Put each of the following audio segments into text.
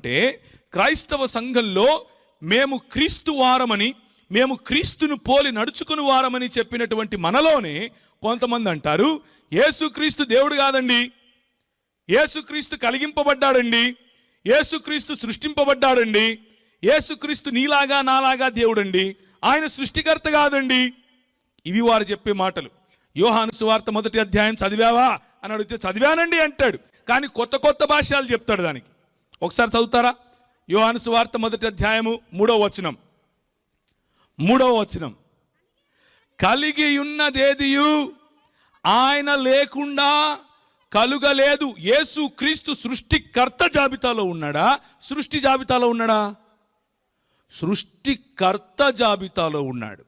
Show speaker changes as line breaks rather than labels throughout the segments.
అంటే క్రైస్తవ సంఘంలో మేము క్రీస్తు వారమని మేము క్రీస్తును పోలి నడుచుకుని వారమని చెప్పినటువంటి మనలోనే కొంతమంది అంటారు యేసుక్రీస్తు దేవుడు కాదండి. యేసుక్రీస్తు కలిగింపబడ్డాడండి. యేసుక్రీస్తు సృష్టింపబడ్డాడండి. యేసుక్రీస్తు నీలాగా నాలాగా దేవుడండి. ఆయన సృష్టికర్త కాదండి. ఇవి వారు చెప్పే మాటలు. యోహాను సువార్త మొదటి అధ్యాయం చదివావా? అని అడిగితే చదివానండి అంటాడు. కానీ కొత్త కొత్త భాష్యాలు చెప్తాడు దానికి. ఒకసారి చదువుతారా? యోహాను సువార్త మొదటి అధ్యాయము మూడవ వచనం. మూడవ వచనం. కలిగి ఉన్నదేదియు ఆయన లేకుండా కలుగలేదు. యేసు క్రీస్తు సృష్టికర్త జాబితాలో ఉన్నాడా? సృష్టి జాబితాలో ఉన్నాడా? సృష్టికర్త జాబితాలో ఉన్నాడు.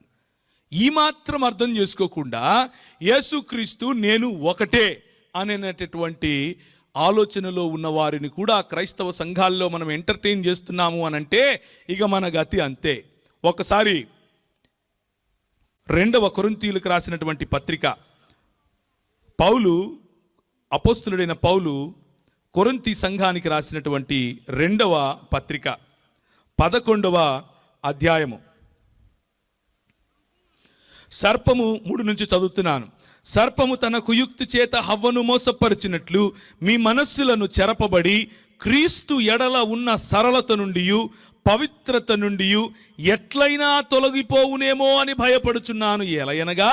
ఈ మాత్రం అర్థం చేసుకోకుండా యేసుక్రీస్తు నేను ఒకటే అనేటటువంటి ఆలోచనలో ఉన్న వారిని కూడా క్రైస్తవ సంఘాల్లో మనం ఎంటర్టైన్ చేస్తున్నాము అని అంటే ఇక మన గతి అంతే. ఒకసారి రెండవ కొరంతీలకు రాసినటువంటి పత్రిక. పౌలు అపోస్తులుడైన పౌలు కొరంతి సంఘానికి రాసినటువంటి రెండవ పత్రిక. పదకొండవ అధ్యాయము. సర్పము మూడు నుంచి చదువుతున్నాను. సర్పము తన కుయుక్తి చేత హవ్వను మోసపరిచినట్లు మీ మనస్సులను చెరపబడి క్రీస్తు ఎడల ఉన్న సరళత నుండి పవిత్రత నుండి ఎట్లయినా తొలగిపోవునేమో అని భయపడుచున్నాను ఎలయనగా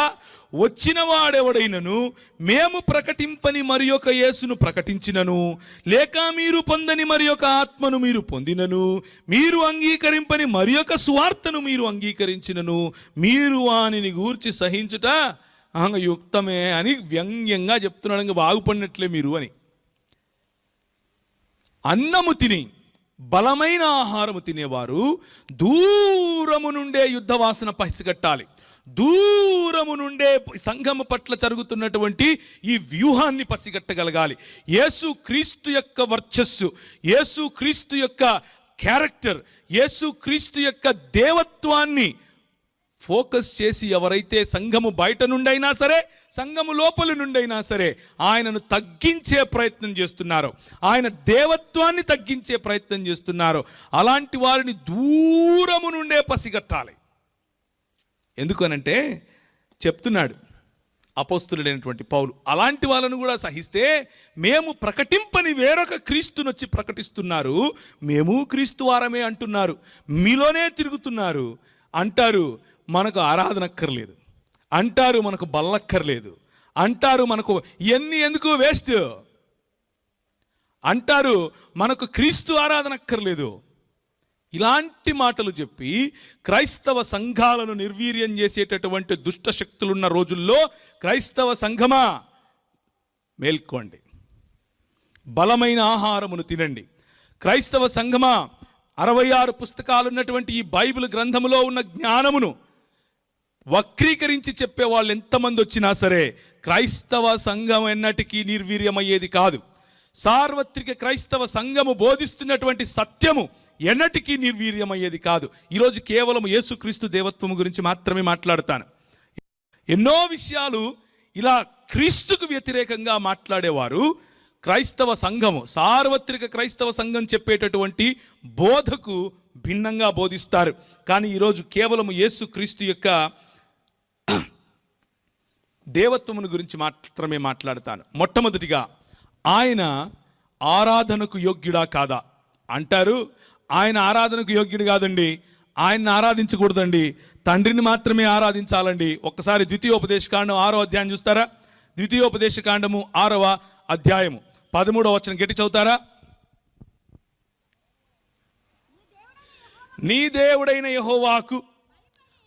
వచ్చిన వాడెవడైనను మేము ప్రకటింపని మరి ఒక యేసును ప్రకటించినను లేక మీరు పొందని మరి ఒక ఆత్మను మీరు పొందినను మీరు అంగీకరింపని మరి ఒక స్వార్థను మీరు అంగీకరించినను మీరు వానిని గూర్చి సహించుట యుక్తమే అని వ్యంగ్యంగా చెప్తున్నాడు ఇంకా బాగుపడినట్లే మీరు అని. అన్నము తిని బలమైన ఆహారము తినేవారు దూరము నుండే యుద్ధ వాసన పసిగట్టాలి దూరము నుండే సంఘము పట్ల జరుగుతున్నటువంటి ఈ వ్యూహాన్ని పసిగట్టగలగాలి యేసు క్రీస్తు యొక్క వర్చస్సు యేసు క్రీస్తు యొక్క క్యారెక్టర్ యేసు క్రీస్తు యొక్క దేవత్వాన్ని ఫోకస్ చేసి ఎవరైతే సంఘము బయట నుండైనా సరే సంఘము లోపలి నుండైనా సరే ఆయనను తగ్గించే ప్రయత్నం చేస్తున్నారు. ఆయన దేవత్వాన్ని తగ్గించే ప్రయత్నం చేస్తున్నారు. అలాంటి వారిని దూరము నుండే పసిగట్టాలి. ఎందుకనంటే చెప్తున్నాడు అపోస్తులుడైనటువంటి పౌలు అలాంటి వాళ్ళను కూడా సహిస్తే మేము ప్రకటింపని వేరొక క్రీస్తును వచ్చి ప్రకటిస్తున్నారు. మేము క్రీస్తు వారమే అంటున్నారు. మీలోనే తిరుగుతున్నారు. అంటారు మనకు ఆరాధన అక్కర్లేదు అంటారు మనకు బల్లక్కర్లేదు. అంటారు మనకు ఇవన్నీ ఎందుకు వేస్ట్? అంటారు మనకు క్రీస్తు ఆరాధన అక్కర్లేదు ఇలాంటి మాటలు చెప్పి క్రైస్తవ సంఘాలను నిర్వీర్యం చేసేటటువంటి దుష్ట శక్తులున్న రోజుల్లో క్రైస్తవ సంఘమా? మేల్కోండి. బలమైన ఆహారమును తినండి. క్రైస్తవ సంఘమా? అరవై ఆరు పుస్తకాలు ఉన్నటువంటి ఈ బైబిల్ గ్రంథములో ఉన్న జ్ఞానమును వక్రీకరించి చెప్పే వాళ్ళు ఎంతమంది వచ్చినా సరే క్రైస్తవ సంఘం ఎన్నటికీ నిర్వీర్యమయ్యేది కాదు. సార్వత్రిక క్రైస్తవ సంఘము బోధిస్తున్నటువంటి సత్యము ఎన్నటికీ నిర్వీర్యమయ్యేది కాదు. ఈరోజు కేవలం యేసుక్రీస్తు దేవత్వము గురించి మాత్రమే మాట్లాడతాను. ఎన్నో విషయాలు ఇలా క్రీస్తుకు వ్యతిరేకంగా మాట్లాడేవారు. క్రైస్తవ సంఘము సార్వత్రిక క్రైస్తవ సంఘం చెప్పేటటువంటి బోధకు భిన్నంగా బోధిస్తారు. కానీ ఈరోజు కేవలం యేసుక్రీస్తు యొక్క దేవత్వమును గురించి మాత్రమే మాట్లాడతాను. మొట్టమొదటిగా ఆయన ఆరాధనకు యోగ్యుడా కాదా? అంటారు ఆయన ఆరాధనకు యోగ్యుడు కాదండి ఆయన్ని ఆరాధించకూడదండి తండ్రిని మాత్రమే ఆరాధించాలండి. ఒక్కసారి ద్వితీయోపదేశకాండం ఆరో అధ్యాయం చూస్తారా? ద్వితీయోపదేశకాండము ఆరవ అధ్యాయము. పదమూడవ వచనం గట్టి చదువుతారా? నీ దేవుడైన యహోవాకు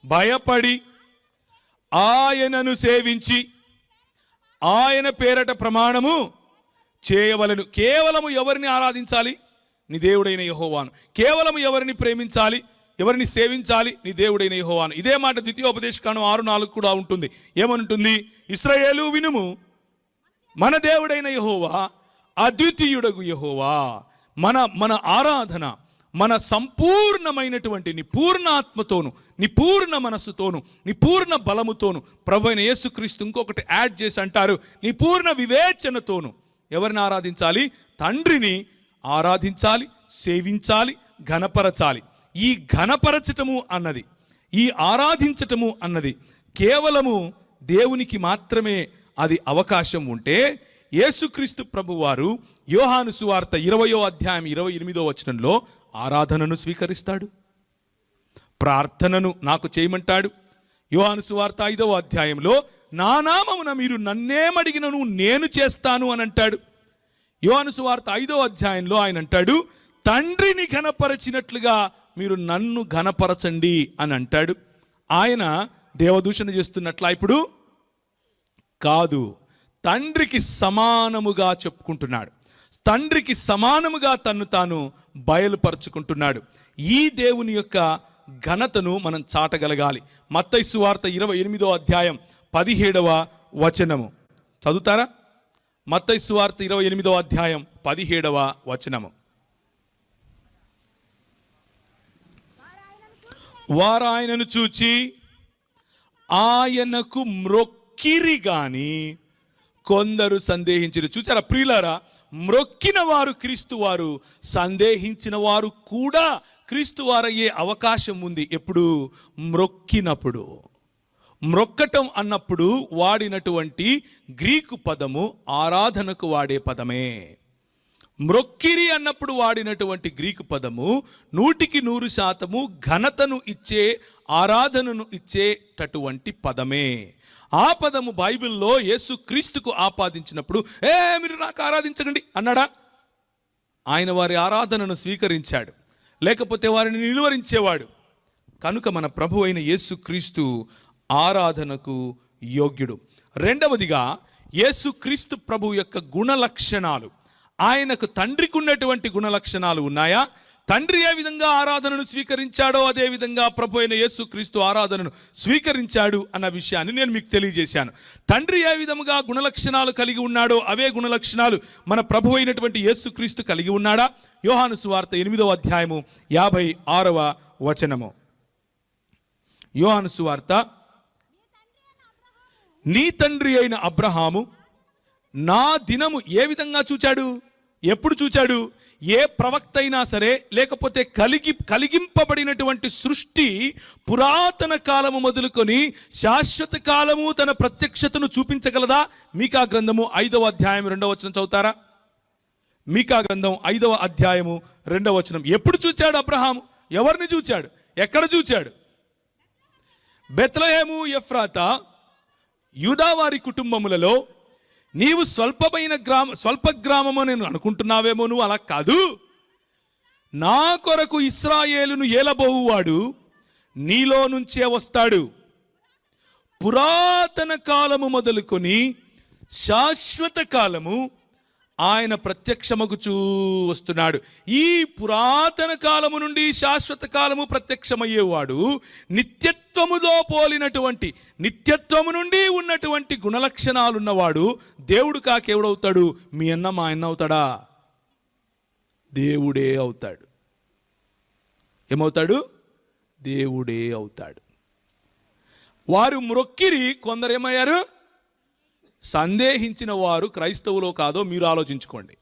భయపడి ఆయనను సేవించి ఆయన పేరట ప్రమాణము చేయవలను. కేవలము ఎవరిని ఆరాధించాలి? నీ దేవుడైన యహోవాను. కేవలము ఎవరిని ప్రేమించాలి? ఎవరిని సేవించాలి? నీ దేవుడైన యహోవాను. ఇదే మాట ద్వితీయోపదేశకాండం ఆరు నాలుగు కూడా ఉంటుంది. ఏమనుంటుంది? ఇస్రాయేలు వినుము మన దేవుడైన యహోవా అద్వితీయుడగు యహోవా. మన మన ఆరాధన మన సంపూర్ణమైనటువంటి నీ పూర్ణ ఆత్మతోను నీ పూర్ణ మనస్సుతోను నీ పూర్ణ బలముతోను ప్రభు అయిన యేసుక్రీస్తు ఇంకొకటి యాడ్ చేసి అంటారు నీ పూర్ణ వివేచనతోను. ఎవరిని ఆరాధించాలి? తండ్రిని ఆరాధించాలి సేవించాలి ఘనపరచాలి. ఈ ఘనపరచటము అన్నది ఈ ఆరాధించటము అన్నది కేవలము దేవునికి మాత్రమే అది అవకాశం ఉంటే యేసుక్రీస్తు ప్రభువారు యోహాను సువార్త ఇరవయో అధ్యాయం ఇరవై ఎనిమిదో వచనంలో ఆరాధనను స్వీకరిస్తాడు. ప్రార్థనను నాకు చేయమంటాడు. యోహాను సువార్త ఐదవ అధ్యాయంలో నా నామమున మీరు నన్నేమడిగినను నేను చేస్తాను అని అంటాడు. యోహాను సువార్త ఐదవ అధ్యాయంలో ఆయన అంటాడు తండ్రిని ఘనపరచినట్లుగా మీరు నన్ను ఘనపరచండి అని అంటాడు. ఆయన దేవదూషణ చేస్తున్నట్లా ఇప్పుడు కాదు తండ్రికి సమానముగా చెప్పుకుంటున్నాడు. తండ్రికి సమానముగా తన్ను తాను బయలుపరుచుకుంటున్నాడు. ఈ దేవుని యొక్క ఘనతను మనం చాటగలగాలి. మత్తైసు వార్త ఇరవై ఎనిమిదో అధ్యాయం పదిహేడవ వచనము. చదువుతారా? మత్తైసు వార్త ఇరవై ఎనిమిదో అధ్యాయం పదిహేడవ వచనము. వారు ఆయనను చూచి ఆయనకు మ్రొక్కిరి గాని కొందరు సందేహించారు. చూచారా ప్రియులారా? మ్రొక్కిన వారు క్రీస్తు వారు సందేహించిన వారు కూడా క్రీస్తు వారయ్యే అవకాశం ఉంది. ఎప్పుడు? మ్రొక్కినప్పుడు. మ్రొక్కటం అన్నప్పుడు వాడినటువంటి గ్రీకు పదము ఆరాధనకు వాడే పదమే. మ్రొక్కిరి అన్నప్పుడు వాడినటువంటి గ్రీకు పదము నూటికి నూరు శాతము ఘనతను ఇచ్చే ఆరాధనను ఇచ్చేటటువంటి పదమే. ఆ పదము బైబిల్లో యేసు క్రీస్తుకు ఆపాదించినప్పుడు ఏ మీరు నాకు ఆరాధించకండి అన్నాడా? ఆయన వారి ఆరాధనను స్వీకరించాడు. లేకపోతే వారిని నిలువరించేవాడు. కనుక మన ప్రభు అయిన యేసుక్రీస్తు ఆరాధనకు యోగ్యుడు. రెండవదిగా యేసుక్రీస్తు ప్రభు యొక్క గుణ లక్షణాలు ఆయనకు తండ్రికి ఉన్నటువంటి గుణ లక్షణాలు ఉన్నాయా? తండ్రి ఏ విధంగా ఆరాధనను స్వీకరించాడో అదే విధంగా ప్రభు అయిన యేసుక్రీస్తు ఆరాధనను స్వీకరించాడు అన్న విషయాన్ని నేను మీకు తెలియజేశాను. తండ్రి ఏ విధముగా గుణలక్షణాలు కలిగి ఉన్నాడో అవే గుణలక్షణాలు మన ప్రభు అయినటువంటి యేసుక్రీస్తు కలిగి ఉన్నాడా? యోహాను సువార్త ఎనిమిదవ అధ్యాయము యాభై ఆరవ వచనము. యోహాను సువార్త నీ తండ్రి అయిన అబ్రహాము నా దినము ఏ విధంగా చూచాడు? ఎప్పుడు చూచాడు? ఏ ప్రవక్త అయినా సరే లేకపోతే కలిగి కలిగింపబడినటువంటి సృష్టి పురాతన కాలము మొదలుకొని శాశ్వత కాలము తన ప్రత్యక్షతను చూపించగలదా? మీకా గ్రంథము ఐదవ అధ్యాయం రెండవ వచనం చదువుతారా? మీకా గ్రంథం ఐదవ అధ్యాయము రెండవ వచనం. ఎప్పుడు చూచాడు అబ్రహాము? ఎవరిని చూచాడు? ఎక్కడ చూచాడు? బెత్లహేము ఎఫ్రాత యూదావారి కుటుంబములలో నీవు స్వల్పమైన గ్రామ స్వల్ప గ్రామము నేను అనుకుంటున్నావేమో నువ్వు అలా కాదు. నా కొరకు ఇస్రాయేలును ఏలబోవువాడు నీలో నుంచే వస్తాడు. పురాతన కాలము మొదలుకొని శాశ్వత కాలము ఆయన ప్రత్యక్షమగుచూ వస్తున్నాడు. ఈ పురాతన కాలము నుండి శాశ్వత కాలము ప్రత్యక్షమయ్యేవాడు నిత్యత్వములో పోలినటువంటి నిత్యత్వము నుండి ఉన్నటువంటి గుణలక్షణాలున్నవాడు దేవుడు కాకెవడవుతాడు మీ అన్న మా అన్న అవుతాడా? దేవుడే అవుతాడు. ఏమవుతాడు? దేవుడే అవుతాడు. వారు మ్రొక్కిరి కొందరేమయ్యారు సందేహించిన వారు క్రైస్తవులో కాదో మీరు ఆలోచించుకోండి.